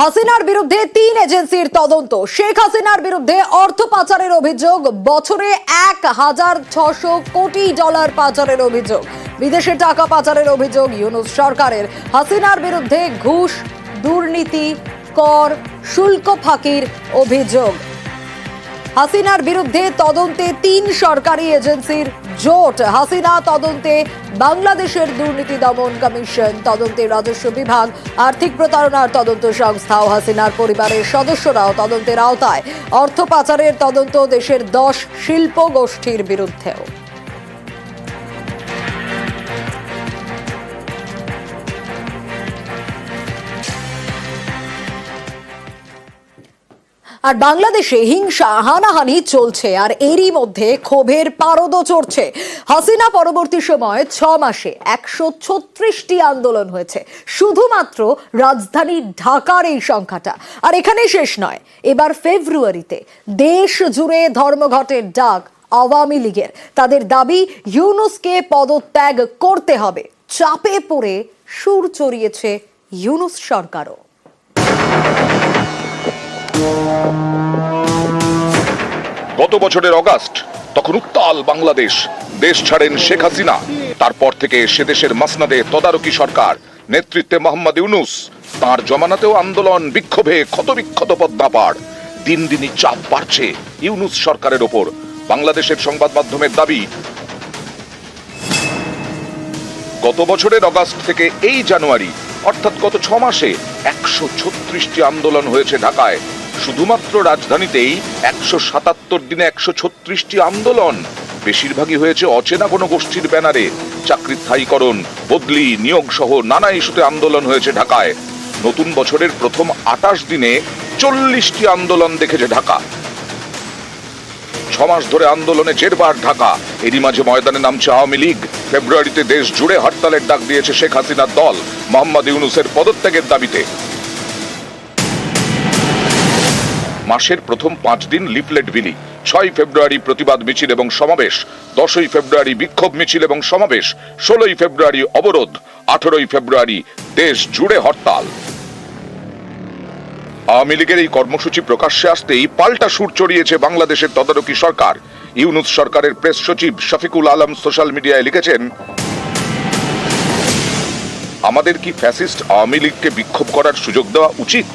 হাসিনার বিরুদ্ধে তিন এজেন্সির তদন্ত। শেখ হাসিনার বিরুদ্ধে অর্থ পাচারের অভিযোগ, বছরে এক হাজার ছশো কোটি ডলার পাচারের অভিযোগ। বিদেশে টাকা পাচারের অভিযোগ, ইউনুস সরকারের। হাসিনার বিরুদ্ধে ঘুষ, দুর্নীতি, কর, শুল্ক ফাঁকির অভিযোগ। হাসিনার বিরুদ্ধে তদন্তে তিন সরকারি এজেন্সির জোট। হাসিনা তদন্তে বাংলাদেশের দুর্নীতি দমন কমিশন, তদন্তে রাজস্ব বিভাগ, আর্থিক প্রতারণার তদন্ত সংস্থাও হাসিনার পরিবারের সদস্যরাও তদন্তের আওতায়। অর্থ পাচারের তদন্ত দেশের দশ শিল্প গোষ্ঠীর বিরুদ্ধেও। আর বাংলাদেশে হিংসা, হানাহানি চলছে আর এরই মধ্যে ক্ষোভের পারদও চড়ছে। হাসিনা পরবর্তী সময়ে ছ মাসে একশো ছত্রিশটি আন্দোলন হয়েছে। শুধুমাত্র রাজধানী ঢাকার এই সংখ্যাটা। আর এখানে শেষ নয়, এবার ফেব্রুয়ারিতে দেশ জুড়ে ধর্মঘটের ডাক আওয়ামী লীগের। তাদের দাবি, ইউনুসকে পদত্যাগ করতে হবে। চাপে পড়ে সুর চড়িয়েছে ইউনুস সরকারও। গত বছরের অগাস্ট, তখন উত্তাল বাংলাদেশ, দেশ ছাড়েন শেখ হাসিনা। তারপর থেকে সে দেশের মাসনাদে তদারকি সরকার, নেতৃত্বে মোহাম্মদ ইউনুস। তার জমানাতেও আন্দোলন, বিক্ষোভে ক্ষতবিক্ষত পদ্মাপাড়। দিন দিনই চাপ বাড়ছে ইউনুস সরকারের ওপর, বাংলাদেশের সংবাদ মাধ্যমের দাবি। গত বছরের অগাস্ট থেকে এই জানুয়ারি, অর্থাৎ গত ছ মাসে একশো ছত্রিশটি আন্দোলন হয়েছে ঢাকায়। শুধুমাত্র রাজধানীতেই একশো সাতাত্তর দিনে একশো ছত্রিশটি আন্দোলন। বেশিরভাগই হয়েছে অচেনা কোনো গোষ্ঠীর ব্যানারে। চাকরি স্থায়ীকরণ, বদলি, নিয়োগ সহ নানা ইস্যুতে আন্দোলন হয়েছে ঢাকায়। নতুন বছরের প্রথম আটাশ দিনে চল্লিশটি আন্দোলন দেখেছে ঢাকা। ছমাস ধরে আন্দোলনে জেরবার ঢাকা। এরই মাঝে ময়দানে নামছে আওয়ামী লীগ। ফেব্রুয়ারিতে দেশ জুড়ে হরতালের ডাক দিয়েছে শেখ হাসিনার দল। মোহাম্মদ ইউনুসের পদত্যাগের দাবিতে। মাসের প্রথম পাঁচ দিন লিফলেট বিলি। ছয় ফেব্রুয়ারি প্রতিবাদ মিছিল এবং সমাবেশ, দশই ফেব্রুয়ারি বিক্ষোভ মিছিল এবং সমাবেশ, ষোলোই ফেব্রুয়ারি অবরোধ, আঠেরোই ফেব্রুয়ারি দেশ জুড়ে হরতাল। আওয়ামী লীগের এই কর্মসূচি প্রকাশ্যে আসতেই পাল্টা সুর চড়িয়েছে বাংলাদেশের তদারকি সরকার। ইউনুস সরকারের প্রেস সচিব শফিকুল আলম সোশ্যাল মিডিয়ায় লিখেছেন, আমাদের কি ফ্যাসিস্ট আওয়ামী লীগকে বিক্ষোভ করার সুযোগ দেওয়া উচিত?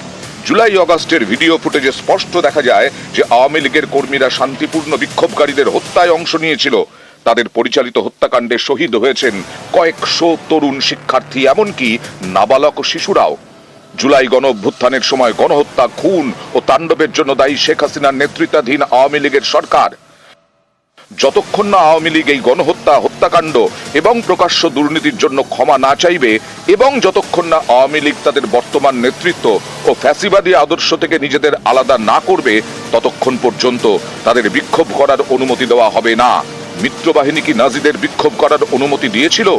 জুলাই অগাস্টের ভিডিও ফুটেজে স্পষ্ট দেখা যায় যে আওয়ামী লীগের কর্মীরা শান্তিপূর্ণ বিক্ষোভকারীদের হত্যায় অংশ নিয়েছিল। তাদের পরিচালিত হত্যাকাণ্ডে শহীদ হয়েছেন কয়েকশো তরুণ শিক্ষার্থী, এমনকি নাবালক শিশুরাও। জুলাই গণ অভ্যুত্থানের সময় গণহত্যা, খুন ও তাণ্ডবের জন্য দায়ী শেখ হাসিনার নেতৃত্বাধীন আওয়ামী লীগের সরকার যতক্ষণ না আওয়ামী লীগ এই গণহত্যা, হত্যাকাণ্ড এবং প্রকাশ্য দুর্নীতির জন্য ক্ষমা না চাইবে এবং যতক্ষণ না আওয়ামী লীগ তাদের বর্তমান নেতৃত্ব ও ফ্যাসিবাদী আদর্শ থেকে নিজেদের আলাদা না করবে, ততক্ষণ পর্যন্ত তাদের বিক্ষোভ করার অনুমতি দেওয়া হবে না। মিত্রবাহিনী কি নাজিদের বিক্ষোভ করার অনুমতি দিয়েছিল?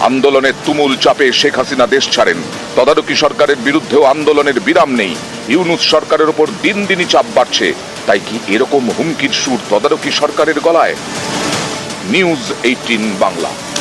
আন্দোলনের তুমুল চাপে শেখ হাসিনা দেশ ছাড়েন। তদারকি সরকারের বিরুদ্ধেও আন্দোলনের বিরাম নেই। ইউনুস সরকারের ওপর দিন দিনই চাপ বাড়ছে। তাই কি এরকম হুমকির সুর তদারকি সরকারের গলায়? News eighteen Bangla.